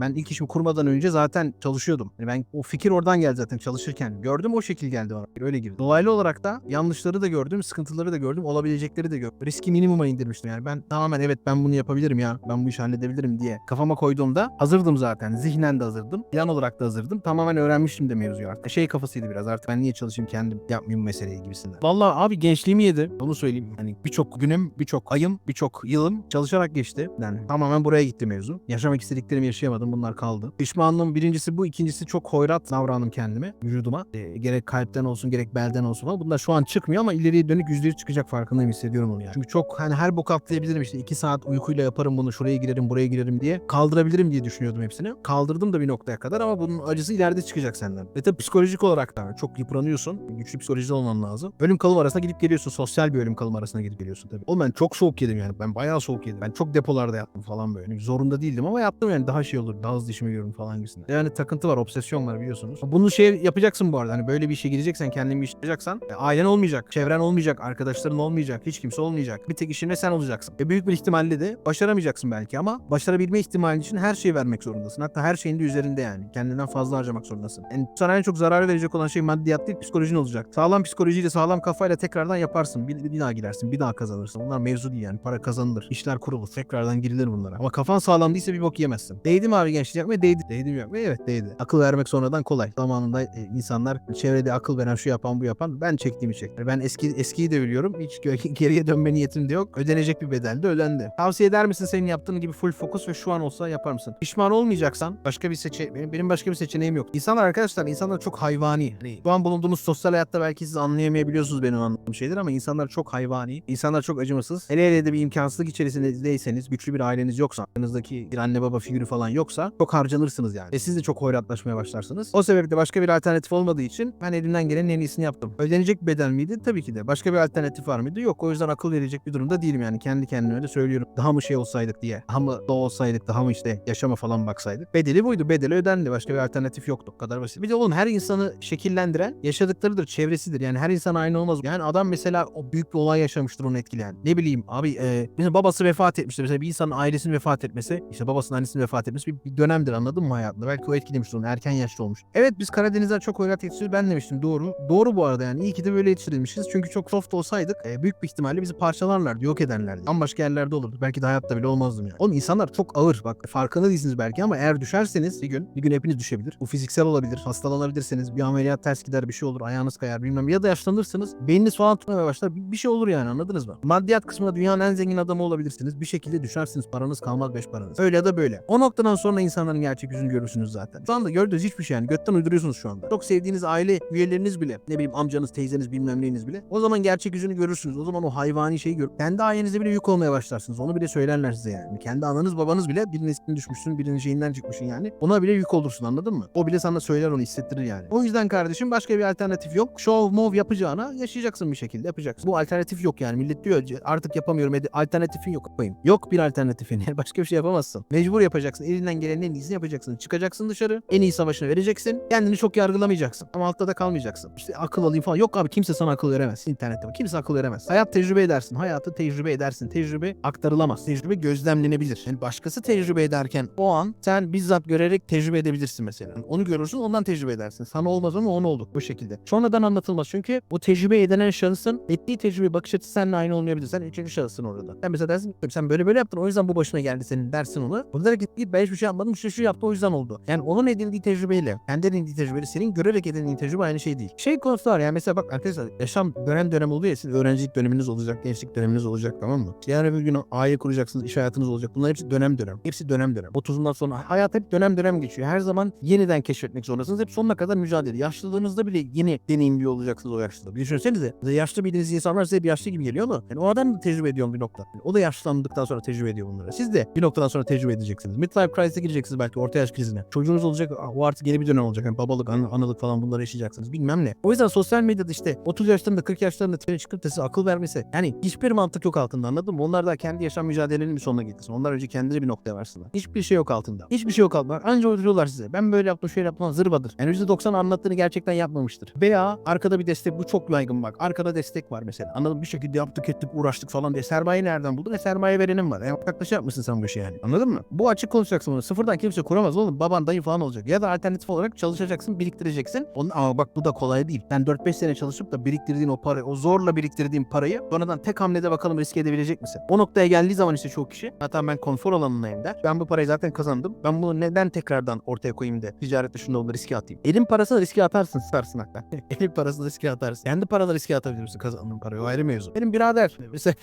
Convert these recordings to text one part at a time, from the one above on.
Ben ilk işimi kurmadan önce zaten çalışıyordum. Yani ben o fikir oradan geldi zaten çalışırken. Gördüm o şekil geldi bana. Öyle gibi. Dolaylı olarak da yanlışları da gördüm, sıkıntıları da gördüm, olabilecekleri de gördüm. Riski minimuma indirmiştim yani. Ben tamamen evet ben bunu yapabilirim ya. Ben bu işi halledebilirim diye kafama koyduğumda hazırdım zaten. Zihnen de hazırdım. Plan olarak da hazırdım. Tamamen öğrenmiştim de mevzuyu artık. Şey kafasıydı biraz artık ben niye çalışayım kendim yapmayayım meseleyi gibisinden. Vallahi abi gençliğimi yedi. Onu söyleyeyim. Hani birçok günüm, birçok ayım, birçok yılım çalışarak geçti. Yani tamamen buraya gitti mevzu. Yaşamak istediklerimi yaşayamadım. Bunlar kaldı. Pişmanlığım birincisi bu. ikincisi çok hoyrat davrandım kendime, vücuduma. E, gerek kalpten olsun, gerek belden olsun falan. Bunlar şu an çıkmıyor ama ileriye dönük yüzde yüz çıkacak farkındayım hissediyorum onu yani. Çünkü çok hani her bok atlayabilirim işte. iki saat uykuyla yaparım bunu. Şuraya girerim, buraya girerim diye. Kaldırabilirim diye düşünüyordum hepsini. Kaldırdım da bir noktaya kadar ama bunun acısı ileride çıkacak senden. Ve tabii psikolojik olarak da çok yıpranıyorsun. Güçlü psikolojide olman lazım. Ölüm kalım arasına gidip geliyorsun. Sosyal bir ölüm kalım arasına gidip geliyorsun tabii. Oğlum ben çok soğuk yedim yani. Ben bayağı soğuk yedim. Ben çok depolarda yattım falan böyle. Zorunda değildim ama yattım yani daha şey olur. Daha hızlı işimi görürüm falan gibisinden. Yani takıntı var, obsesyon var biliyorsunuz. Bunu şey yapacaksın bu arada. Hani böyle bir işe gireceksen, kendin bir iş yapacaksan e, ailen olmayacak, çevren olmayacak, arkadaşların olmayacak, hiç kimse olmayacak. Bir tek işinde sen olacaksın. Ve büyük bir ihtimalle de başaramayacaksın belki ama başarabilme ihtimalin için her şeyi vermek zorundasın. Hatta her şeyin de üzerinde yani. Kendinden fazla harcamak zorundasın. Yani sana en çok zarar verecek olan şey maddiyat değil, psikolojin olacak. Sağlam psikolojiyle, sağlam kafayla tekrardan yaparsın. Bir, bir daha girersin, bir daha kazanırsın. Bunlar mevzu değil yani. Para kazanılır, işler kurulur, tekrardan girilir bunlara. Ama kafan sağlam değilse bir bok yemezsin. Değdi abi gençlik yapmaya? Değdi. Değdi mi yapmaya? Evet değdi. Akıl vermek sonradan kolay. Zamanında e, insanlar çevrede akıl veren şu yapan bu yapan ben çektiğimi çek. Yani ben eski eskiyi de biliyorum. Hiç geriye dönme niyetim de yok. Ödenecek bir bedel de ödendi. Tavsiye eder misin senin yaptığın gibi full fokus ve şu an olsa yapar mısın? Pişman olmayacaksan başka bir seçe benim, benim başka bir seçeneğim yok. İnsanlar arkadaşlar insanlar çok hayvani. Hani şu an bulunduğumuz sosyal hayatta belki siz anlayamayabiliyorsunuz benim anladığım şeyler ama insanlar çok hayvani. İnsanlar çok acımasız. Hele hele de bir imkansızlık içerisindeyseniz, güçlü bir aileniz yoksa, aranızdaki bir anne baba figürü falan yoksa çok harcanırsınız yani. Ve siz de çok hoyratlaşmaya başlarsınız. O sebeple başka bir alternatif olmadığı için ben elimden gelenin en iyisini yaptım. Ödenecek bedel miydi? Tabii ki de. Başka bir alternatif var mıydı? Yok. O yüzden akıl verecek bir durumda değilim yani. Kendi kendime öyle söylüyorum. Daha mı şey olsaydık diye. Daha mı doğ olsaydık, daha mı işte yaşama falan baksaydık. Bedeli buydu. Bedeli ödendi. Başka bir alternatif yoktu. O kadar basit. Bir de oğlum her insanı şekillendiren yaşadıklarıdır, çevresidir. Yani her insan aynı olmaz. Yani adam mesela o büyük bir olay yaşamıştır onu etkileyen. Ne bileyim abi e, mesela babası vefat etmiştir. Mesela bir insanın ailesinin vefat etmesi, işte babasının annesinin vefat etmesi bir, bir dönemdir anladın mı hayatında? Belki o etkilemiştir onu. Erken yaşta olmuş. Evet biz Karadeniz'den çok hoyrat yetiştiriyoruz. Ben demiştim doğru. Doğru bu arada yani. iyi ki de böyle yetiştirilmişiz. Çünkü çok soft olsaydık e, büyük bir ihtimalle bizi parçalarlardı, yok ederlerdi. Ama başka yerlerde olurdu. Belki de hayatta bile olmazdım yani. Oğlum insanlar çok ağır. Bak farkında değilsiniz belki ama eğer düşerseniz bir gün, bir gün hepiniz düşebilir. Bu fiziksel olabilir. Hastalanabilirsiniz. Bir ameliyat ters gider, bir şey olur. Ayağınız kayar bilmem. Ya da yaşlanırsınız. Beyniniz falan tutmaya başlar. Bir, bir şey olur yani anladınız mı? Maddiyat kısmında dünyanın en zengin adamı olabilirsiniz. Bir şekilde düşersiniz. Paranız kalmaz beş paranız. Öyle ya da böyle. O noktadan sonra insanların gerçek yüzünü görürsünüz zaten. Şu anda gördüğünüz hiçbir şey yani. Götten uyduruyorsunuz şu anda. Çok sevdiğiniz aile üyeleriniz bile. Ne bileyim amcanız, teyzeniz bilmem neyiniz bile. O zaman gerçek yüzünü görürsünüz. O zaman o hayvani şeyi gör. Kendi ailenize bile yük olmaya başlarsınız. Onu bile söylerler size yani. Kendi ananız babanız bile birinin ismini düşmüşsün, birinin şeyinden çıkmışsın yani. Ona bile yük olursun anladın mı? O bile sana söyler onu hissettirir yani. O yüzden kardeşim başka bir alternatif yok. Show move yapacağına yaşayacaksın bir şekilde yapacaksın. Bu alternatif yok yani. Millet diyor artık yapamıyorum. Alternatifin yok. Yapayım. Yok bir alternatifin. Yani başka bir şey yapamazsın. Mecbur yapacaksın. Elinden gelenin en iyisini yapacaksın. Çıkacaksın dışarı. En iyi savaşını vereceksin. Kendini çok yargılamayacaksın. Ama altta da kalmayacaksın. İşte akıl alayım falan. Yok abi kimse sana akıl veremez. İnternette. Kimse akıl veremez. Hayat tecrübe edersin. Hayatı tecrübe edersin. Tecrübe aktarılamaz. Tecrübe gözlemlenebilir. Yani başkası tecrübe ederken o an sen bizzat görerek tecrübe edebilirsin mesela. Onu görürsün ondan tecrübe edersin. Sana olmaz ama onu olur. Bu şekilde. Sonradan anlatılmaz. Çünkü bu tecrübe edilen şahısın ettiği tecrübe bakış açısı seninle aynı olmayabilir. Sen üçüncü şahıssın orada. Sen mesela dersin sen böyle böyle yaptın o yüzden bu başına geldi senin dersin onu. Bu der ki "Git, ben hiçbir şey yapmadım şu şu yaptı o yüzden oldu. Yani onun edindiği tecrübeyle kendi edindiği tecrübeyle senin görerek edindiğin tecrübe aynı şey değil. Şey konusu var yani mesela bak arkadaşlar yaşam dönem dönem oluyor ya sizin öğrencilik döneminiz olacak, gençlik döneminiz olacak tamam mı? Yarın bir gün aile kuracaksınız, iş hayatınız olacak. Bunlar hepsi dönem dönem. Hepsi dönem dönem. 30'undan sonra hayat hep dönem dönem geçiyor. Her zaman yeniden keşfetmek zorundasınız. Hep sonuna kadar mücadele. Yaşlılığınızda bile yeni deneyimli olacaksınız o yaşlılığı. Bir Düşünsenize. Yaşlı bildiğiniz insanlar size bir yaşlı gibi geliyor ama yani o adam da tecrübe ediyor bir nokta. Yani o da yaşlandıktan sonra tecrübe ediyor bunları. Siz de bir noktadan sonra tecrübe edeceksiniz. Midlife crisis'e gireceksiniz belki orta yaş krizine. Çocuğunuz olacak o artık yeni bir dönem olacak. Yani babalık, an- analık falan bunları yaşayacaksınız. Bilmem ne. O yüzden sosyal medyada işte 30 yaşlarında 40 yaşlarında tepene çıkıp da size akıl vermesi. Yani hiçbir mantık yok altında anladın mı? Onlar da kendi yaşam mücadelelerinin bir sonuna getirsin. Onlar önce kendileri bir noktaya varsınlar. Hiçbir şey yok altında. Hiçbir şey yok altında. Anca uyduruyorlar size. Ben böyle yaptım şöyle yaptım. Zırvadır. Yani %90 anlattığını gerçekten yapmamıştır. Veya arkada bir destek bu çok yaygın bak. Arkada destek var mesela. Anladın? Bir şekilde yaptık ettik uğraştık falan diye. Sermaye nereden buldun? E sermaye verenin var. E ortaklaşa yapmışsın sen bu işi yani. Anladın mı? Bu açık konuşacaksın bunu. Sıfırdan kimse kuramaz oğlum. Baban dayı falan olacak. Ya da alternatif olarak çalışacaksın, biriktireceksin. Onun, ama bak bu da kolay değil. Sen 4-5 sene çalışıp da biriktirdiğin o parayı, o zorla biriktirdiğin parayı sonradan tek hamlede bakalım riske edebilecek misin? O noktaya geldiği zaman işte çok kişi zaten ben konfor alanındayım der. Ben bu parayı zaten kazandım. Ben bunu neden tekrardan ortaya koyayım da ticarette şunda onu riske atayım. Elin parasını riske atarsın sıkarsın hatta. Elin parasını riske atarsın. Kendi paraları riske atabilir misin kazandığın parayı? O ayrı mevzu. Benim birader mesela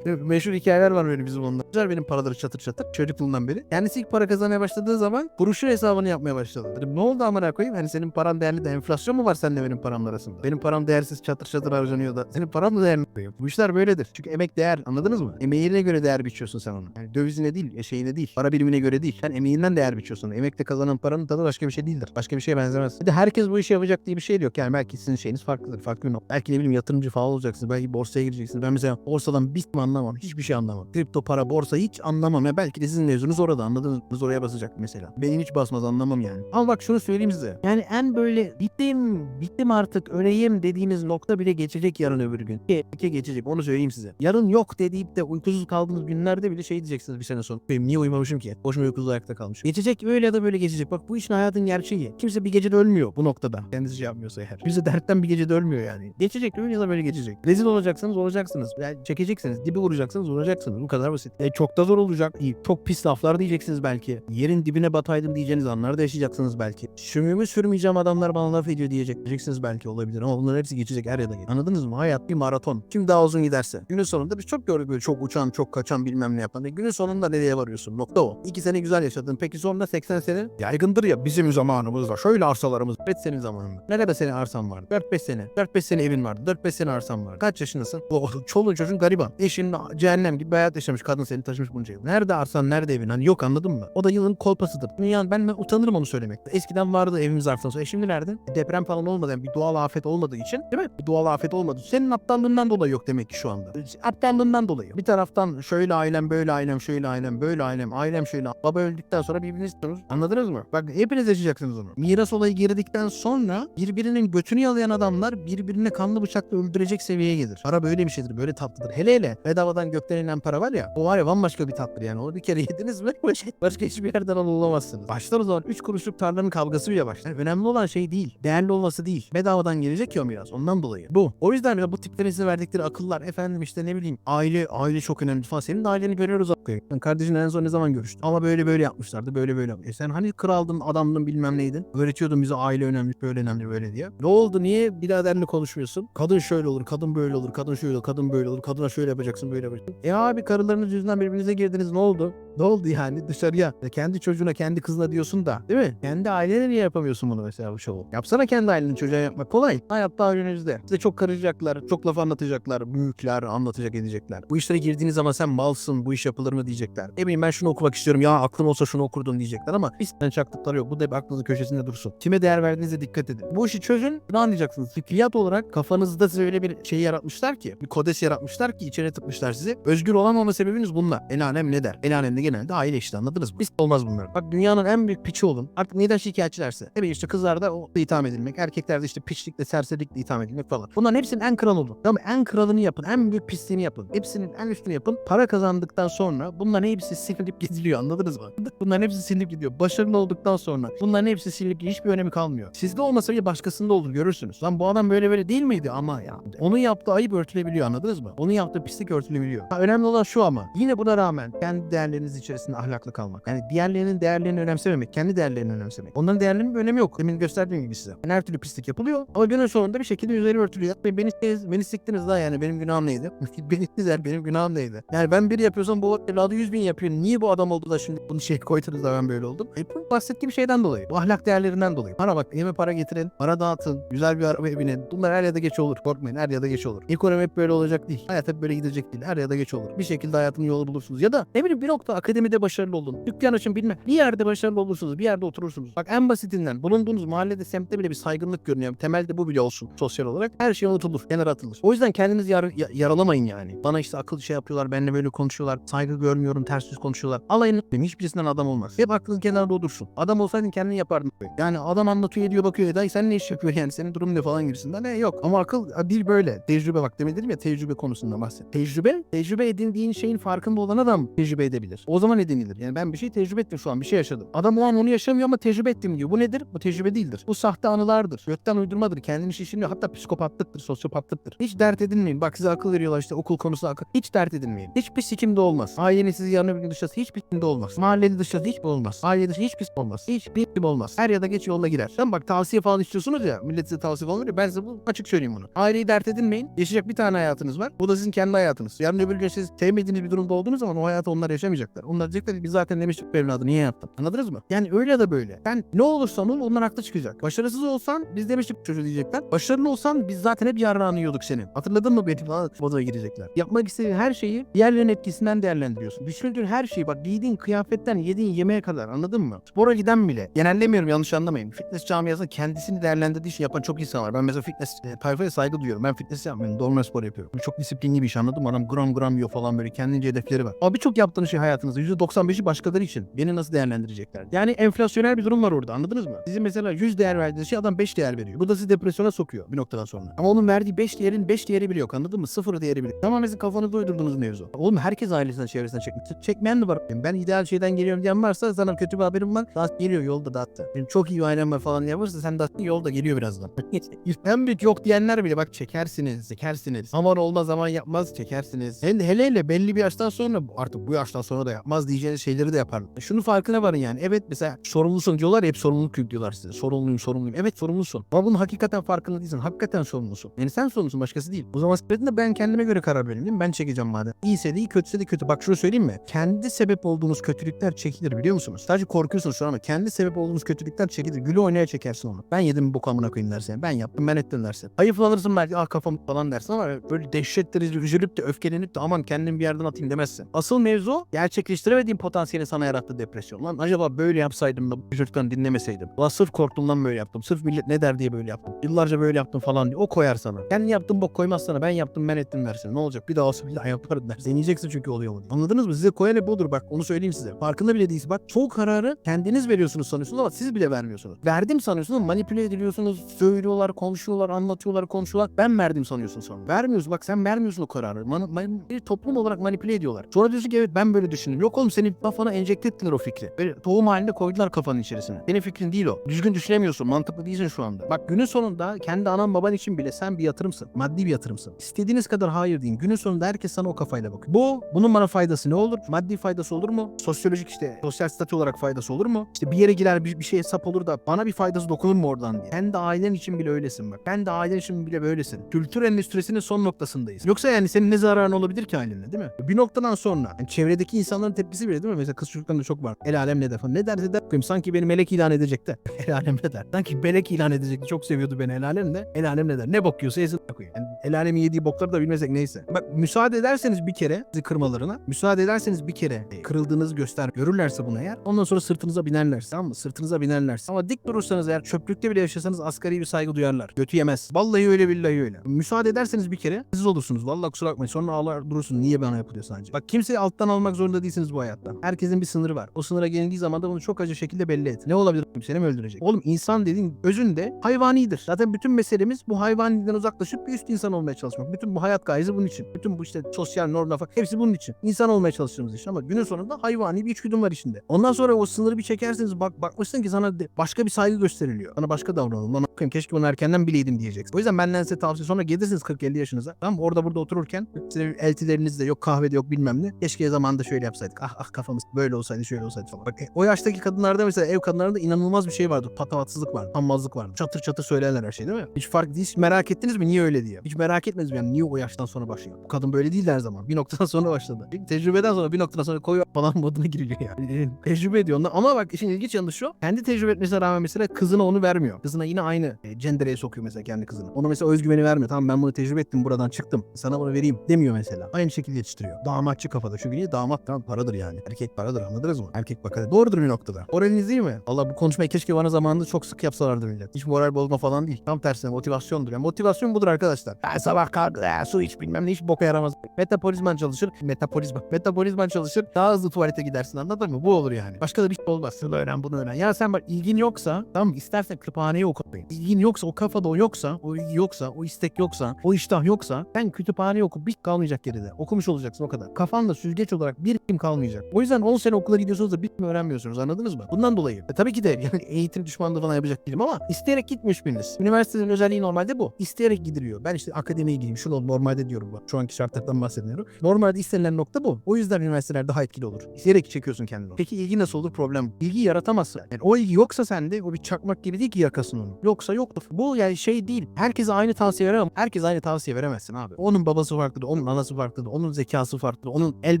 meşhur hikayeler var böyle bizim onunla. Güzel benim paraları çatır çatır çocukluğundan beri. Kendisi ilk para kazanmaya başladığı zaman kuruşu hesabını yapmaya başladı. Dedim ne oldu amına koyayım? Hani senin paran değerli de enflasyon mu var seninle benim param arasında? Benim param değersiz çatır çatır harcanıyor da senin paran mı değerli? Bu işler böyledir. Çünkü emek değer anladınız mı? Emeğine göre değer biçiyorsun sen onu. Yani dövizine değil, şeyine değil, para birimine göre değil. Sen emeğinden değer biçiyorsun. Emekle kazanan paranın tadı başka bir şey değildir. Başka bir şeye benzemez. Bir de herkes bu işi yapacak diye bir şey yok. Yani belki sizin şeyiniz farklıdır. Farklı bir. Belki ne bileyim yatırımcı falan olacaksınız. Belki borsaya gireceksiniz. Ben mesela borsadan bir şey anlamam. Hiçbir şey anlamam. Kripto para, borsa hiç anlamam. Ya belki de sizin mevzunuz orada anladınız. Oraya basacak mesela. Benim hiç basmaz anlamam yani. Ama bak şunu söyleyeyim size. Yani en böyle bittim, bittim artık öleyim dediğiniz nokta bile geçecek yarın öbür gün. Ki geçecek onu söyleyeyim size. Yarın yok deyip de uykusuz kaldığınız günlerde bile şey diyeceksiniz bir sene sonra. Benim niye uyumamışım ki? Boşuna uykusuz ayakta kalmışım. Geçecek öyle ya da böyle geçecek. Bak bu işin hayatın gerçeği. Kimse bir gecede ölmüyor bu noktada. Kendisi şey yapmıyorsa eğer. Kimse dertten bir gecede ölmüyor yani. Geçecek öyle ya da böyle geçecek. Rezil olacaksınız olacaksınız. Yani çekeceksiniz. Dibi vuracaksınız vuracaksınız. Bu kadar basit. E, çok da zor olacak. İyi, Çok pis laflar diyeceksiniz belki. Yerin dibine bataydım diyeceğiniz anlarda yaşayacaksınız belki. Sümümü sürmeyeceğim adamlar bana laf ediyor diyecek. Diyeceksiniz belki olabilir ama bunların hepsi geçecek her ya da geç. Anladınız mı? Hayat bir maraton. Kim daha uzun giderse. Günün sonunda biz çok gördük böyle çok uçan, çok kaçan bilmem ne yapan. E, günün sonunda nereye varıyorsun? Nokta o. İki sene güzel yaşadın. Peki sonra 80 sene yaygındır ya bizim zamanımızda. Şöyle arsalarımız. Evet senin zamanında. Ne kadar senin arsan vardı? 4-5 sene. 4-5 sene evin vardı. 4-5 sene arsan vardı. Kaç yaşındasın? O çoluğun çocuğun gariban. Eşin cehennem gibi bir hayat yaşamış. Kadın seni taşımış bunca yıl. Nerede arsan nerede evin? Hani yok anladın mı? O da yılın kolpasıdır. Dünyanın ben, utanırım onu söylemekte. Eskiden vardı evimiz arsan sonra. E şimdi nerede? Deprem falan olmadan yani bir doğal afet olmadığı için değil mi? Bir doğal afet olmadı. Senin aptallığından dolayı yok demek ki şu anda. E, Aptallığından dolayı. Bir taraftan şöyle ailem böyle ailem şöyle ailem böyle ailem ailem şöyle. Baba öldükten sonra birbirinizi tutuyorsunuz. Anladınız mı? Bak hepiniz yaşayacaksınız onu. Miras olayı girdikten sonra birbirinin götünü yalayan adamlar birbirine kanlı bıçakla öldürecek seviyeye gelir. Para böyle bir şeydir. Böyle tatlıdır. Hele hele bedavadan gökten inen para var ya. O var ya bambaşka bir tatlıdır yani. Onu bir kere yediniz mi başka hiçbir yerden alılamazsınız. Başlar o zaman 3 kuruşluk tarlanın kavgası bile başlar. Önemli olan şey değil. Değerli olması değil. Bedavadan gelecek ya o miras. Ondan dolayı. Bu. O yüzden bu tiplerin size verdikleri akıllar efendim işte ne bileyim aile aile çok önemli falan. Senin de aileni görüyoruz. Sen kardeşin en son ne zaman görüştün? Ama böyle böyle yapmışlardı. Böyle böyle. E sen hani kraldın, adamdın bilmem neydin. Öğretiyordun bize aile önemli, böyle önemli, böyle diye. Ne oldu? Niye biraderle konuşmuyorsun? Kadın şöyle olur, kadın böyle olur, kadın şöyle olur, kadın böyle olur. Kadına şöyle yapacaksın, böyle yapacaksın. E abi karılarınız yüzünden birbirinize girdiniz. Ne oldu? Ne oldu yani dışarıya? Kendi çocuğuna, kendi kızına diyorsun da. Değil mi? Kendi ailene niye yapamıyorsun bunu mesela bu şovu? Yapsana kendi ailenin çocuğa yapmak kolay. Hayat daha önünüzde. Size çok karışacaklar, çok laf anlatacaklar, büyükler anlatacak edecekler. Bu işlere girdiğiniz zaman sen malsın, bu iş yapılır mı diyecekler. Ne bileyim ben şunu okumak istiyorum ya aklım olsa şunu okurdun diyecekler ama biz sen çaktıkları yok. Bu da hep aklınızın köşesinde dursun. Kime değer verdiğinize dikkat edin. Bu işi çözün, ne anlayacaksınız? Fikriyat olarak kafanızda size öyle bir şey yaratmışlar ki, bir kodes yaratmışlar ki içine tıkmışlar sizi. Özgür olamama sebebiniz bunlar. El ne der? El de genelde aile işte anladınız mı? Biz olmaz bunlar. Bak dünyanın en büyük piçi olun. Artık neden şikayetçilerse. Bileyim işte kızlarda o itham edilmek, erkeklerde işte piçlikle, serserilikle itham edilmek falan. Bunların hepsinin en kral olun. Tamam en kralını yapın, en büyük pisliğini yapın. Hepsinin en üstünü yapın. Para kazandıktan sonra bunların hepsi silinip gidiliyor anladınız mı? Bunların hepsi silinip gidiyor. Başarılı olduktan sonra bunların hepsi silinip. Hiçbir önemi kalmıyor. Sizde olmasa bile başkasında olur görürsünüz. Lan bu adam böyle böyle değil miydi ama ya. Onun yaptığı ayıp örtülebiliyor anladınız mı? Onun yaptığı pislik örtülebiliyor. Ha, önemli olan şu ama. Yine buna rağmen kendi değerleriniz içerisinde ahlaklı kalmak. Yani diğerlerinin değerlerini önemsememek. Kendi değerlerini önemsemek. Onların değerlerinin bir önemi yok. Demin gösterdiğim gibi size. Yani her türlü pislik yapılıyor. Ama günün sonunda bir şekilde üzeri örtülüyor. Beni, beni, beni siktiniz daha yani benim günahım neydi? beni siktiniz benim günahım neydi? Yani ben biri yapıyorsam bu evladı 100 bin yapıyor. Niye bu adam oldu da şimdi bunu şey koydunuz da ben böyle oldum? E bu bahsettiğim şeyden dolayı. Bu ahlak değerlerinden dolayı. Para bak elime para getirin. Para dağıtın. Güzel bir arabaya binin. Bunlar her ya da geç olur. Korkmayın her ya da geç olur. Ekonomi hep böyle olacak değil. Hayat hep böyle gidecek değil. Her ya da geç olur. Bir şekilde hayatın yolu bulursunuz. Ya da ne bileyim bir nokta akademide başarılı olun. Dükkan açın bilmem. Bir yerde başarılı olursunuz. Bir yerde oturursunuz. Bak en basitinden bulunduğunuz mahallede semtte bile bir saygınlık görünüyor. Temelde bu bile olsun sosyal olarak. Her şey unutulur. Kenara atılır. O yüzden kendinizi yar- ya- yaralamayın yani. Bana işte akıl şey yapıyorlar. Benimle böyle konuşuyorlar. Saygı görmüyorum. Ters yüz konuşuyorlar. Alayını benim hiçbirisinden adam olmaz. Hep aklın kenarda o dursun. Adam olsaydın kendini yapardın. Yani adam anlatıyor ediyor bakıyor. E dayı sen ne iş yapıyorsun yani? Senin durum ne falan gibisinden. Ne yok. Ama akıl dil böyle. Tecrübe bak demin dedim ya tecrübe konusunda bahset. Tecrübe, tecrübe edindiğin şeyin farkında olan adam tecrübe edebilir. O zaman edinilir. Yani ben bir şey tecrübe tecrübe ettim şu an bir şey yaşadım. Adam o an onu yaşamıyor ama tecrübe ettim diyor. Bu nedir? Bu tecrübe değildir. Bu sahte anılardır. Gökten uydurmadır. Kendini şişirmiyor. Hatta psikopatlıktır, sosyopatlıktır. Hiç dert edinmeyin. Bak size akıl veriyorlar işte okul konusu akıl. Hiç dert edinmeyin. Hiçbir sikimde olmaz. Ailenin sizi yarın öbür gün dışarısı hiçbir sikimde olmaz. Mahallede dışarısı hiç olmaz. Aile dışı hiçbir olmaz. Hiçbir kim olmaz. Her ya da geç yoluna girer. Sen bak tavsiye falan istiyorsunuz ya. Millet size tavsiye falan veriyor. Ben size bu açık söyleyeyim bunu. Aileyi dert edinmeyin. Yaşayacak bir tane hayatınız var. Bu da sizin kendi hayatınız. Yarın öbür gün siz sevmediğiniz bir durumda olduğunuz zaman o hayatı onlar yaşamayacaklar. Onlar diyecekler biz zaten demiştik evladı niye yaptın? Anladınız mı? Yani öyle da böyle. Sen ne olursan ol onlar haklı çıkacak. Başarısız olsan biz demiştik çocuğu diyecekler. Başarılı olsan biz zaten hep yararını yiyorduk senin. Hatırladın mı beni falan modaya girecekler. Yapmak istediğin her şeyi diğerlerin etkisinden değerlendiriyorsun. Düşündüğün her şeyi bak giydiğin kıyafetten yediğin yemeğe kadar anladın mı? Spora giden bile. Genellemiyorum yanlış anlamayın. Fitness camiasında kendisini değerlendirdiği işi yapan çok insan var. Ben mesela fitness e, tayfaya saygı duyuyorum. Ben fitness yapmıyorum. Normal spor yapıyorum. Çok disiplinli bir iş anladın mı? Adam gram gram yiyor falan böyle kendince hedefleri var. Ama birçok yaptığınız şey hayatınızda %95'i başkaları için. Beni nasıl değerlendirecekler? Yani enflasyonel bir durum var orada anladınız mı? Sizin mesela 100 değer verdiğiniz şey adam 5 değer veriyor. Bu da sizi depresyona sokuyor bir noktadan sonra. Ama onun verdiği 5 değerin 5 değeri bile yok anladın mı? Sıfır değeri bile. Tamamen sizin kafanızda uydurduğunuz mevzu. Oğlum herkes ailesinden çevresinden çekmiş. Çekmeyen de var. Ben ideal şeyden geliyorum diyen varsa sana kötü bir haberim var. Daha geliyor yolda da hatta. Benim çok iyi ailem var falan diye varsa sen de yolda geliyor birazdan. en büyük yok diyenler bile bak çekersiniz, çekersiniz. Aman olmaz zaman yapmaz çekersiniz. Hele, hele hele belli bir yaştan sonra artık bu yaştan sonra da yapmaz diyeceğiniz şeyleri de yaparlar. Şunu farkına varın yani. Evet mesela sorumlusun diyorlar hep sorumluluk yüklüyorlar size. Sorumluyum sorumluyum. Evet sorumlusun. Ama bunun hakikaten farkında değilsin. Hakikaten sorumlusun. Yani sen sorumlusun başkası değil. O zaman sebetin de ben kendime göre karar mi? Ben çekeceğim madem. İyiyse de iyi kötüse de kötü. Bak şunu söyleyeyim mi? Kendi sebep olduğunuz kötülükler çekilir biliyor musunuz? Sadece korkuyorsunuz şu an ama kendi sebep olduğunuz kötülükler çekilir. Gülü oynaya çekersin onu. Ben yedim bu amına koyayım dersin. Ben yaptım ben ettim dersin. Hayıflanırsın belki ah kafam falan dersin ama böyle dehşet derecede üzülüp de öfkelenip de aman kendimi bir yerden atayım demezsin. Asıl mevzu gerçekleştiremediğin potansiyeli sana yarattığı depresyon. Lan acaba böyle yapsaydım da bu çocuktan dinlemeseydim. Ulan sırf korktuğumdan böyle yaptım. Sırf millet ne der diye böyle yaptım. Yıllarca böyle yaptım falan diye. O koyar sana. Kendin yaptın bok koymaz sana. Ben yaptım ben ettim dersin. Ne olacak? Bir daha olsa bir daha yaparım dersin. Deneyeceksin çünkü oluyor mu. Anladınız mı? Size koyan hep budur bak. Onu söyleyeyim size. Farkında bile değilsiniz. Bak çoğu kararı kendiniz veriyorsunuz sanıyorsunuz ama siz bile vermiyorsunuz. Verdim sanıyorsunuz manipüle ediliyorsunuz. Söylüyorlar, konuşuyorlar, anlatıyorlar, konuşuyorlar. Ben verdim sanıyorsun sonra. Vermiyorsun. Bak sen vermiyorsun o kararı. Man- man- toplum olarak manipüle ediyorlar. Sonra diyorsun ki evet ben böyle düşündüm. Yok oğlum senin kafana enjekte ettiler o fikri. Böyle tohum halinde koydular kafanın içerisine. Senin fikrin değil o. Düzgün düşünemiyorsun. Mantıklı değilsin şu anda. Bak günün sonunda kendi anan baban için bile sen bir yatırımsın. Maddi bir yatırımsın. İstediğiniz kadar hayır deyin. Günün sonunda herkes sana o kafayla bakıyor. Bu, bunun bana faydası ne olur? Maddi faydası olur mu? Sosyolojik işte, sosyal statü olarak faydası olur mu? İşte bir yere girer bir, bir şeye sap olur da bana bir faydası dokunur mu oradan diye. Kendi ailen için bile öylesin bak. Kendi ailen için bile böylesin. Kültür endüstrisinin son noktasındayız. Yoksa yani senin ne zararın olabilir ki ailenle değil mi? Bir noktadan sonra yani çevredeki insanların tepkisi bile değil mi? Mesela kız çocuklarında çok var. El alem ne der. Ne derse der. Bakayım, Sanki beni melek ilan edecek de. El alem ne der? Sanki melek ilan edecekti. Çok seviyordu beni el alem de. El alem ne der? Ne bakıyorsa yesin koyayım. Yani el alemin yediği bokları da bilmesek neyse. Bak müsaade ederseniz bir kere sizi kırmalarına. Müsaade ederseniz bir kere e, kırıldığınızı göster. Görürlerse bunu eğer. Ondan sonra sırtınıza binerlerse. Tamam mı? Sırtınıza binerlerse. Ama dik durursanız eğer çöplükte bile yaşasanız asgari bir saygı duyarlar. Götü yemez. Vallahi öyle billahi öyle. Müsaade ederseniz bir kere siz olursunuz. Vallahi kusura bakmayın. Sonra ağlar durursun. Niye bana yapılıyor sadece? Bak kimseyi alttan almak zorunda değilsiniz bu hayatta. Herkesin bir sınırı var. O sınıra gelindiği zaman da bunu çok acı şekilde belli et. Ne olabilir? Seni mi öldürecek? Oğlum insan dediğin özünde hayvanidir. Zaten bütün meselemiz bu hayvaniden uzaklaşıp bir üst insan olmaya çalışmak. Bütün bu hayat gayesi bunun için. Bütün bu işte sosyal normlar falan hepsi bunun için. İnsan olmaya çalıştığımız iş ama günün sonunda hayvani bir içgüdüm var içinde. Ondan sonra o sınırı bir çekerseniz bak bakmışsın ki sana başka bir saygı gösteriliyor. Sana başka davranalım. Lan a**ayım, keşke bunu erkenden bileydim diyeceksin. O yüzden benden size tavsiye sonra gelirsiniz 40-50 yaşınıza. Tamam? Orada burada otururken size eltileriniz de yok kahvede yok bilmem ne. Keşke zamanında şöyle yapsaydık. Ah ah kafamız böyle olsaydı şöyle olsaydı falan. Bak e, o yaştaki kadınlarda mesela ev kadınlarında inanılmaz bir şey vardır. Patavatsızlık var. Tanmazlık var. Çatır çatır söylerler her şey değil mi? Hiç fark hiç merak ettiniz mi niye öyle diye? Hiç merak etmediniz mi yani niye o yaştan sonra başlıyor? Bu kadın böyle değil her zaman. Bir noktadan sonra başladı. Bir tecrübeden sonra bir noktadan sonra koyu falan moduna giriliyor yani. Tecrübe ediyor. Ama bak işin ilginç yanı şu. Kendi tecrübe etmesine rağmen mesela kızına onu vermiyor. Kızına yine aynı e, cendereye sokuyor mesela kendi kızını. Ona mesela özgüveni vermiyor. Tamam ben bunu tecrübe ettim buradan çıktım. Sana bunu vereyim demiyor mesela. Aynı şekilde yetiştiriyor. Damatçı kafada. Çünkü niye damat tamam paradır yani. Erkek paradır anladınız mı? Erkek bakar. Doğrudur bir noktada. Moraliniz iyi mi? Allah bu konuşmayı keşke bana zamanında çok sık yapsalardı millet. Hiç moral bozma falan değil. Tam tersine motivasyondur. Yani motivasyon budur arkadaşlar. Ha, sabah kalk ha, su iç bilmem ne hiç boka yaramaz. Metabolizman çalışır. Metabolizma. Metabolizman çalışır. Daha hızlı tuvalete gidersin anladın mı? Bu olur yani. Başka da bir şey olmaz. Şunu öğren bunu öğren. Ya sen bak ilgin yoksa tamam? İstersen kütüphaneyi oku. İlgin yoksa, o kafada o yoksa, o ilgi yoksa, o istek yoksa, o iştah yoksa sen kütüphane oku bir kalmayacak geride. Okumuş olacaksın o kadar. Kafanda süzgeç olarak bir kim kalmayacak. O yüzden 10 sene okula gidiyorsunuz da bir kim öğrenmiyorsunuz anladınız mı? Bundan dolayı. E, tabii ki de yani eğitim düşmanlığı falan yapacak değilim ama isteyerek gitmiş biriniz. Üniversitenin özelliği normalde bu. İsteyerek gidiliyor. Ben işte akademiye gideyim. Şunu normalde diyorum bu. Şu anki şartlardan bahsediyorum. Normalde istenilen nokta bu. O yüzden üniversiteler daha etkili olur. İsteyerek çekiyorsun kendini. Peki ilgi nasıl olur problem? İlgi yaratamazsın. Yani o ilgi yoksa sende o bir çakmak gibi değil ki yakasın onu. Yoksa yoktur. Bu yani şey değil. Herkese aynı tavsiye veremem. Herkese aynı tavsiye veremezsin abi. Onun babası farklıdır, onun anası farklıdır, onun zekası farklıdır, onun el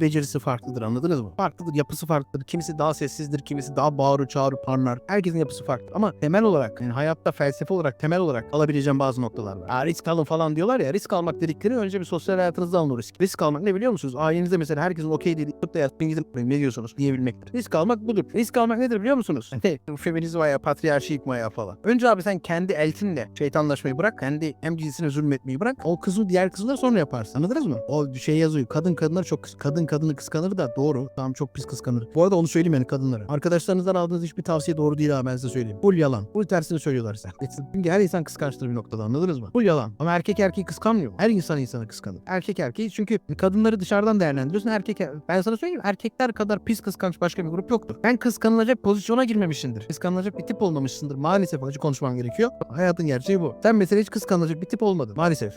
becerisi farklıdır anladınız mı? Farklıdır, yapısı farklıdır. Kimisi daha sessizdir, kimisi daha bağırır, çağırır, parlar. Herkesin yapısı farklı. Ama temel olarak yani hayatta felsefe olarak temel olarak alabileceğim bazı noktalar var. Risk alın falan diyorlar ya. Risk almak dedikleri önce bir sosyal hayatınızda alın o risk. Risk almak ne biliyor musunuz? Ailenizde mesela herkesin okey dediği tutup da yatın gidin ne diyorsunuz diyebilmektir. Risk almak budur. Risk almak nedir biliyor musunuz? Feminizm ayağı, patriarşi ayağı falan. Önce abi sen kendi eltinle şeytanlaşmayı bırak. Kendi hem cinsine zulmetmeyi bırak. O kızı diğer kızları sonra yaparsın. Anladınız mı? O şey yazıyor. Kadın kadınları çok kıs- kadın kadını kıskanır da doğru. Tamam çok pis kıskanır. Bu arada onu söyleyeyim yani kadınlara. Arkadaşlarınızdan aldığınız hiçbir tavsiye doğru değil abi ben size söyleyeyim. Full yalan. Full tersini söylüyorlar size. Çünkü her insan kıskançtır bir noktada anladınız mı? Full yalan. Ama erkek erkeği kıskanmıyor. Her insan insanı kıskanır. Erkek erkeği çünkü kadınları dışarıdan değerlendiriyorsun. Erkek ben sana söyleyeyim erkekler kadar pis kıskanç başka bir grup yoktur. Ben kıskanılacak pozisyona girmemişsindir. Kıskanılacak bir tip olmamışsındır. Maalesef acı konuşmam gerekiyor. Hayatın gerçeği bu. Sen mesela hiç kıskanılacak bir tip olmadın. Maalesef.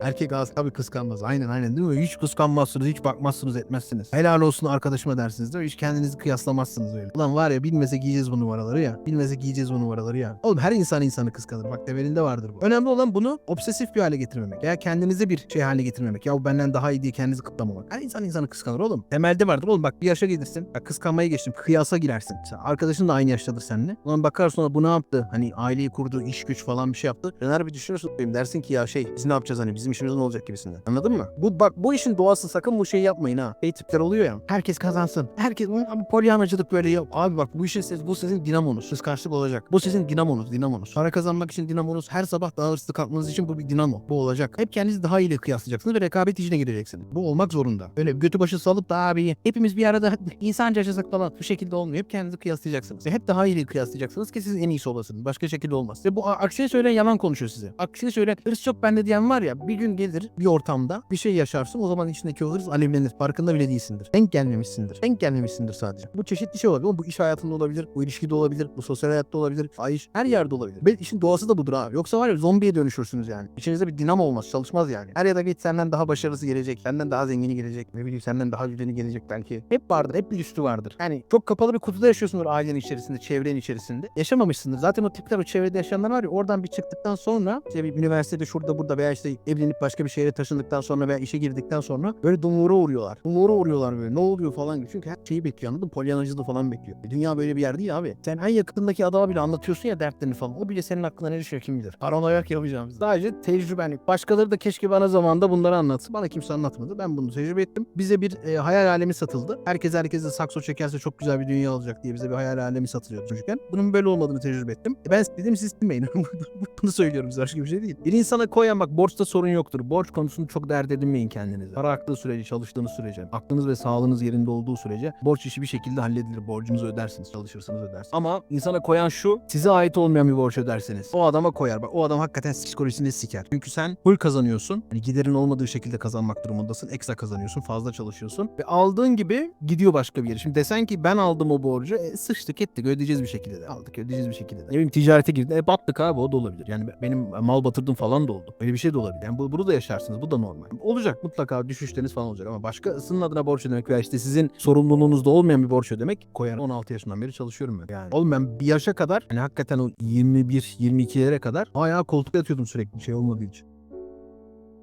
Erkek ağzı tabii kıskanmaz. Aynen aynen değil mi? Hiç kıskanmazsınız, hiç bakmazsınız, etmezsiniz. Helal olsun arkadaşıma dersiniz değil mi? Hiç kendinizi kıyaslamazsınız öyle. Ulan var ya bilmesek giyeceğiz bu numaraları ya. Bilmesek giyeceğiz bu numaraları ya. Oğlum her insan insanı kıskanır. Bak temelinde vardır bu. Önemli olan bunu obsesif bir hale getirmemek. Veya kendinize bir şey haline getirmemek. Ya bu benden daha iyi diye kendinizi kıtlamamak. Her insan insanı kıskanır oğlum. Temelde vardır oğlum. Bak bir yaşa gelirsin. Bak kıskanmaya geçtim. Kıyasa girersin. Arkadaşın da aynı yaştadır seninle. Ulan bakar sonra bu ne yaptı? Hani aileyi kurdu, iş güç falan bir şey yaptı. Döner bir düşünürsün. Dersin ki ya şey biz ne yapacağız hani bizim işimiz ne olacak gibisinden. Anladın mı? Bu bak bu işin doğası sakın bu şeyi yapmayın ha. Şey tipler oluyor ya. Herkes kazansın. Herkes "Hı, abi polyanacılık böyle yap. Abi bak bu işin ses, bu sizin dinamonuz. Kıskançlık olacak. Bu sizin dinamonuz, dinamonuz. Para kazanmak için dinamonuz. Her sabah daha hırslı kalkmanız için bu bir dinamo. Bu olacak. Hep kendinizi daha iyiyle kıyaslayacaksınız ve rekabet içine gireceksiniz. Bu olmak zorunda. Öyle götü başı salıp da abi hepimiz bir arada insanca yaşasak falan bu şekilde olmuyor. Hep kendinizi kıyaslayacaksınız. Hep daha iyiyle kıyaslayacaksınız ki siz en iyisi olasınız. Başka şekilde olmaz. Ve bu aksini söyleyen yalan konuşuyor size. Aksini söyleyen hırs yok bende diyen var ya bir gün gelir bir ortamda bir şey yaşarsın o zaman içindeki o hırs alevlenir. Farkında bile değilsindir. Denk gelmemişsindir. Denk gelmemişsindir sadece. Bu çeşitli şey olabilir. Bu iş hayatında olabilir. Bu ilişkide olabilir. Bu sosyal hayatta olabilir. Fahiş. Her yerde olabilir. Ve işin doğası da budur abi. Yoksa var ya zombiye dönüşürsünüz yani. İçinizde bir dinamo olmaz. Çalışmaz yani. Her ya da git senden daha başarılısı gelecek. Senden daha zengini gelecek. Ne bileyim senden daha güzeli gelecek belki. Hep vardır. Hep bir üstü vardır. Yani çok kapalı bir kutuda yaşıyorsundur ailenin içerisinde, çevrenin içerisinde. Yaşamamışsındır. Zaten o tipler o çevrede yaşayanlar var ya oradan bir çıktıktan sonra işte bir üniversitede şurada burada veya işte evlenip başka bir şehre taşındıktan sonra veya işe girdikten sonra böyle dumura uğruyorlar. Dumura uğruyorlar böyle. Ne oluyor falan. Çünkü her şeyi bekliyor anladın? Polyanacılığı falan bekliyor. E, dünya böyle bir yer değil abi. Sen en yakındaki adama bile anlatıyorsun ya dertlerini falan. O bile senin aklına ne düşüyor kim bilir. Paranoyak yapacağım. Sadece tecrübenlik. Başkaları da keşke bana zamanında bunları anlatsın. Bana kimse anlatmadı. Ben bunu tecrübe ettim. Bize bir e, hayal alemi satıldı. Herkes herkese sakso çekerse çok güzel bir dünya olacak diye bize bir hayal alemi satılıyor çocukken. Bunun böyle olmadığını tecrübe ettim. E, ben dedim siz bilmeyin. bunu söylüyorum size başka bir şey değil. Bir insana koyan bak borçta sorun yoktur. Borç konusunu çok dert edinmeyin kendinize. Para aktığı sürece, çalıştığınız sürece, aklınız ve sağlığınız yerinde olduğu sürece borç işi bir şekilde halledilir. Borcunuzu ödersiniz, çalışırsanız ödersiniz. Ama insana koyan şu, size ait olmayan bir borç öderseniz. O adama koyar. Bak o adam hakikaten psikolojisini siker. Çünkü sen full kazanıyorsun. Hani giderin olmadığı şekilde kazanmak durumundasın. Ekstra kazanıyorsun, fazla çalışıyorsun. Ve aldığın gibi gidiyor başka bir yere. Şimdi desen ki ben aldım o borcu. E, sıçtık ettik ödeyeceğiz bir şekilde de. Aldık ödeyeceğiz bir şekilde de. Ne bileyim ticarete girdi. E battık abi o da olabilir. Yani benim mal batırdım falan da oldu. Böyle bir şey de olabilir. Yani bu, bunu da yaşarsınız. Bu da normal. Olacak mutlaka düşüşleriniz falan olacak ama başkasının adına borç ödemek veya işte sizin sorumluluğunuzda olmayan bir borç ödemek koyar. 16 yaşından beri çalışıyorum ben. Yani oğlum ben bir yaşa kadar hani hakikaten o 21-22'lere kadar ayağa koltukta yatıyordum sürekli şey olmadığı için.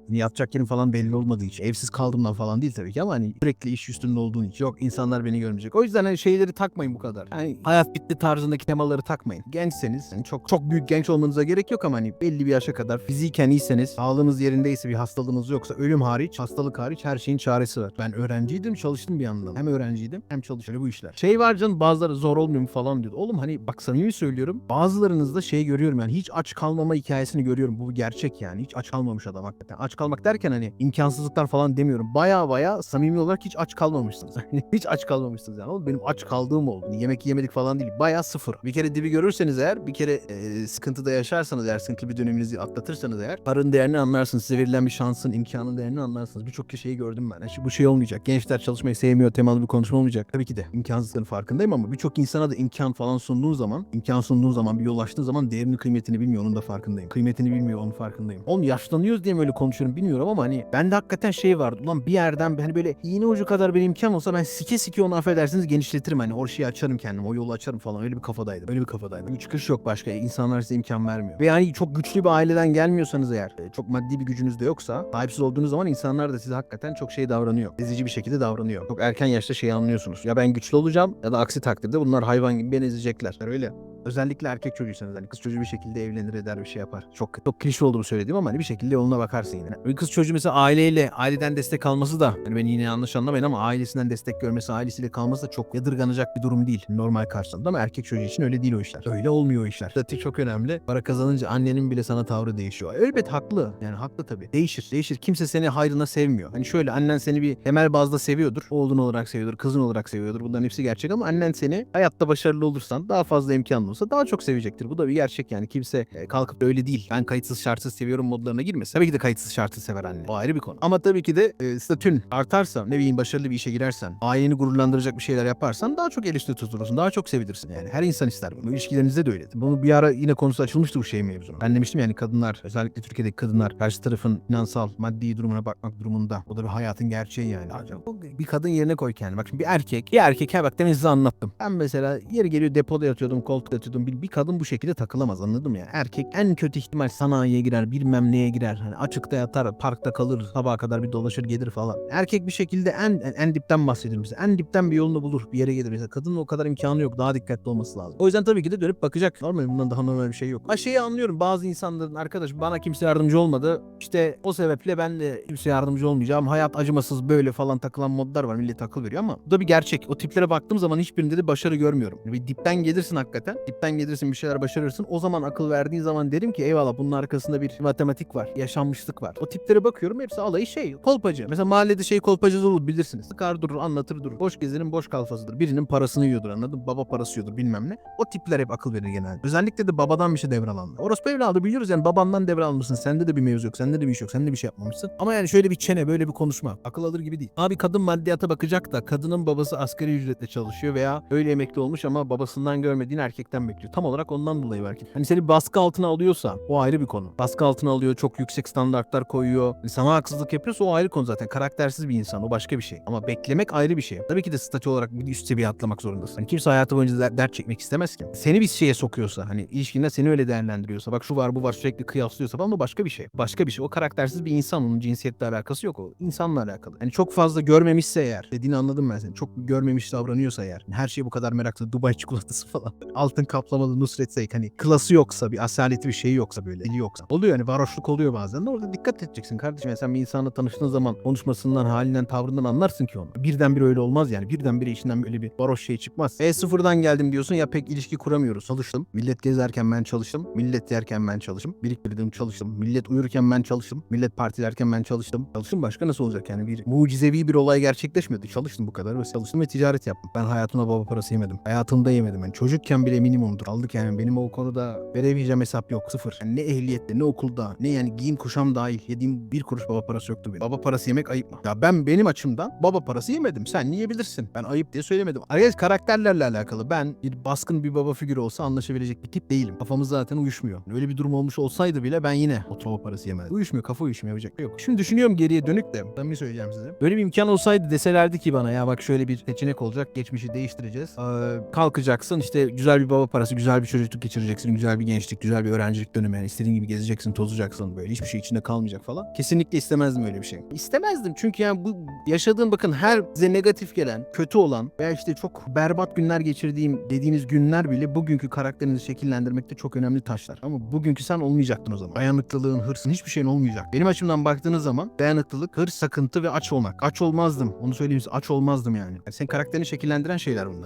Hani yatacak yerim falan belli olmadığı için. Evsiz kaldığımdan falan değil tabii ki ama hani sürekli iş üstünde olduğun için. Yok insanlar beni görmeyecek. O yüzden hani şeyleri takmayın bu kadar. Hani hayat bitti tarzındaki temaları takmayın. Gençseniz hani çok çok büyük genç olmanıza gerek yok ama hani belli bir yaşa kadar fiziken iyiyseniz, sağlığınız yerindeyse bir hastalığınız yoksa ölüm hariç, hastalık hariç her şeyin çaresi var. Ben öğrenciydim, çalıştım bir yandan. Hem öğrenciydim hem çalışıyordum bu işler. Şey var canım bazıları zor olmuyor mu falan diyor. Oğlum hani bak samimi söylüyorum. Bazılarınızda şey görüyorum yani hiç aç kalmama hikayesini görüyorum. Bu gerçek yani. Hiç aç kalmamış adam hakikaten. Aç kalmak derken hani imkansızlıklar falan demiyorum. Baya baya samimi olarak hiç aç kalmamışsınız. Hani hiç aç kalmamışsınız yani. Oğlum benim aç kaldığım oldu. Yemek yemedik falan değil. Baya sıfır. Bir kere dibi görürseniz eğer, bir kere e, sıkıntıda yaşarsanız eğer, sıkıntılı bir döneminizi atlatırsanız eğer, paranın değerini anlarsınız. Size verilen bir şansın, imkanın değerini anlarsınız. Birçok kişiyi gördüm ben. Yani bu şey olmayacak. Gençler çalışmayı sevmiyor, temalı bir konuşma olmayacak. Tabii ki de imkansızlığın farkındayım ama birçok insana da imkan falan sunduğun zaman, imkan sunduğun zaman, bir yol açtığın zaman değerini, kıymetini bilmiyor. Onun da farkındayım. Kıymetini bilmiyor, onun farkındayım. Oğlum yaşlanıyoruz diye mi öyle konuşuyorum bilmiyorum ama hani bende hakikaten şey vardı. Ulan bir yerden hani böyle iğne ucu kadar bir imkan olsa ben sike sike onu affedersiniz genişletirim. Hani o şeyi açarım kendim, o yolu açarım falan. Öyle bir kafadaydım. Öyle bir kafadaydım. Çıkış yok başka. İnsanlar size imkan vermiyor. Ve yani çok güçlü bir aileden gelmiyorsanız eğer, e, çok maddi bir gücünüz de yoksa, sahipsiz olduğunuz zaman insanlar da size hakikaten çok şey davranıyor. Ezici bir şekilde davranıyor. Çok erken yaşta şey anlıyorsunuz. Ya ben güçlü olacağım ya da aksi takdirde bunlar hayvan gibi beni ezecekler. Öyle. Özellikle erkek çocuğuysanız hani kız çocuğu bir şekilde evlenir eder bir şey yapar. Çok çok klişe olduğunu söylediğim ama hani bir şekilde yoluna bakarsın yine. Bir kız çocuğu mesela aileyle, aileden destek alması da hani beni yine yanlış anlamayın ama ailesinden destek görmesi, ailesiyle kalması da çok yadırganacak bir durum değil normal karşısında ama erkek çocuğu için öyle değil o işler. Öyle olmuyor o işler. Zaten çok önemli. Para kazanınca annenin bile sana tavrı değişiyor. Elbet haklı. Yani haklı tabii. Değişir. Değişir. Kimse seni hayrına sevmiyor. Hani şöyle annen seni bir temel bazda seviyordur. Oğlun olarak seviyordur, kızın olarak seviyordur. Bunların hepsi gerçek ama annen seni hayatta başarılı olursan, daha fazla imkanın olsa daha çok sevecektir. Bu da bir gerçek yani. Kimse e, kalkıp öyle değil. Ben kayıtsız şartsız seviyorum modlarına girmesin. Tabii ki de kayıtsız şartsız sever anne. O ayrı bir konu. Ama tabii ki de e, statün artarsa, ne bileyim başarılı bir işe girersen, aileni gururlandıracak bir şeyler yaparsan daha çok el üstünde tutulursun. Daha çok sevilirsin yani. Her insan ister bunu. İlişkilerinizde de öyledir. Bunu bir ara yine konusu açılmıştı bu şey mevzunu. Ben demiştim yani kadınlar, özellikle Türkiye'deki kadınlar karşı tarafın finansal, maddi durumuna bakmak durumunda. O da bir hayatın gerçeği yani. O Bir kadın yerine koy kendini. Bak şimdi bir erkek, bir erkek her bak demin size anlattım. Ben mesela yeri geliyor depoda yatıyordum, koltukta yatıyordum. Bir, bir kadın bu şekilde takılamaz anladın mı ya? Erkek en kötü ihtimal sanayiye girer, bilmem neye girer. Hani açıkta yatar, parkta kalır, sabaha kadar bir dolaşır gelir falan. Erkek bir şekilde en en, en dipten bahsediyorum mesela. En dipten bir yolunu bulur, bir yere gelir. Mesela kadının o kadar imkanı yok. Daha dikkatli olması lazım. O yüzden tabii ki de dönüp bakacak. Normal bundan daha normal bir şey yok. Ha şeyi anlıyorum. Bazı insanların arkadaş bana kimse yardımcı olmadı. İşte o sebeple ben de kimse yardımcı olmayacağım. Hayat acımasız böyle falan takılan modlar var. Millet akıl veriyor ama bu da bir gerçek. O tiplere baktığım zaman hiçbirinde de başarı görmüyorum. Bir dipten gelirsin hakikaten. Dipten gelirsin bir şeyler başarırsın. O zaman akıl verdiğin zaman derim ki eyvallah bunun arkasında bir matematik var. Yaşanmışlık var. O tiplere bakıyorum hepsi alayı şey kolpacı. Mesela mahallede şey kolpacı olur bilirsiniz. Sıkar durur anlatır durur. Boş gezenin boş kalfasıdır. Birinin parasını yiyordur anladın? Baba parası yiyordur bilmem ne. O tipler hep akıl verir genelde. Özellikle de babadan bir şey devralandı. Orospu evladı biliyoruz yani babandan devralmışsın. Sende de bir mevzu yok. Sende de bir iş yok. Sen de bir şey yapmamışsın. Ama yani şöyle bir çene böyle bir konuşma. Akıl alır gibi değil. Abi kadın maddiyata bakacak da kadının babası asgari ücretle çalışıyor veya öyle emekli olmuş ama babasından görmediğin erkekten bekliyor. Tam olarak ondan dolayı belki. Hani seni baskı altına alıyorsa o ayrı bir konu. Baskı altına alıyor, çok yüksek standartlar koyuyor. Hani Sana haksızlık yapıyorsa o ayrı konu zaten. Karaktersiz bir insan o başka bir şey. Ama beklemek ayrı bir şey. Tabii ki de statü olarak bir üst seviye atlamak zorundasın. Hani kimse hayatı boyunca der- dert çekmek istemez ki. Seni bir şeye sokuyorsa hani ilişkinde seni öyle değerlendiriyorsa bak şu var bu var sürekli kıyaslıyorsa falan o başka bir şey. Başka bir şey. O karaktersiz bir insan. Onun cinsiyetle alakası yok o. İnsanla alakalı. Hani çok fazla görmemişse eğer dediğini anladım ben senin. Çok görmemiş davranıyorsa eğer. Her şeye bu kadar meraklı. Dubai çikolatası falan. Altın kaplamalı Nusret Zeyk. Hani klası yoksa bir asaleti bir şeyi yoksa böyle dili yoksa. Oluyor hani varoşluk oluyor bazen de orada dikkat edeceksin kardeşim. Yani sen bir insanla tanıştığın zaman konuşmasından, halinden, tavrından anlarsın ki onu. Birdenbire öyle olmaz yani. Birdenbire içinden böyle bir varoş şey çıkmaz. E sıfırdan geldim diyorsun ya pek ilişki kuramıyoruz. Çalıştım. Millet gezerken ben çalıştım. Millet yerken ben çalıştım. Biriktirdim çalıştım. Millet uyurken ben çalıştım. Millet partilerken ben çalıştım. Çalıştım başka nasıl olacak yani bir mucizevi bir olay gerçekleşmedi. Çalıştım bu kadar ve çalıştım ve ticaret yaptım. Ben hayatımda baba parası yemedim. Hayatımda yemedim. Yani çocukken bile minimumdur. Aldık yani benim o konuda veremeyeceğim hesap yok. Sıfır. Yani ne ehliyette ne okulda ne yani giyim kuşam dahil yediğim bir kuruş baba parası yoktu benim. Baba parası yemek ayıp mı? Ya ben benim açımdan baba parası yemedim. Sen yiyebilirsin. Ben ayıp diye söylemedim. Arkadaş karakterlerle alakalı. Ben bir baskın bir baba figürü olsa anlaşabilecek bir tip değilim. Kafamız zaten uyuşmuyor. Öyle bir durum olmuş olsaydı bile ben yine o baba parası yemedim. Uyuşmuyor. Kafa uyuşmuyor. Yapacak şey yok. Şimdi düşünüyorum geriye dönük de. Ben bir söyleyeceğim size. Böyle bir imkan olsaydı deselerdi ki bana ya bak şöyle bir seçenek olacak. Geçmişi değiştireceğiz. Ee, kalkacaksın işte güzel bir baba parası, güzel bir çocukluk geçireceksin. Güzel bir gençlik, güzel bir öğrencilik dönemi. Yani istediğin gibi gezeceksin, tozacaksın böyle. Hiçbir şey içinde kalmayacak falan. Kesinlikle istemezdim öyle bir şey. İstemezdim çünkü yani bu yaşadığım bakın her size negatif gelen, kötü olan veya işte çok berbat günler geçirdiğim dediğiniz günler bile bugünkü karakterinizi şekillendirmekte çok önemli taşlar. Ama bugünkü sen olmayacaktın o zaman. Dayanıklılığın, hırsın hiçbir şeyin olmayacak. Benim açımdan baktığınız zaman dayanıklılık, hırs, sakıntı ve aç olmak. Aç olmazdım. Onu söyleyeyim size aç olmazdım yani. yani senin karakterini şekillendiren şeyler bunlar.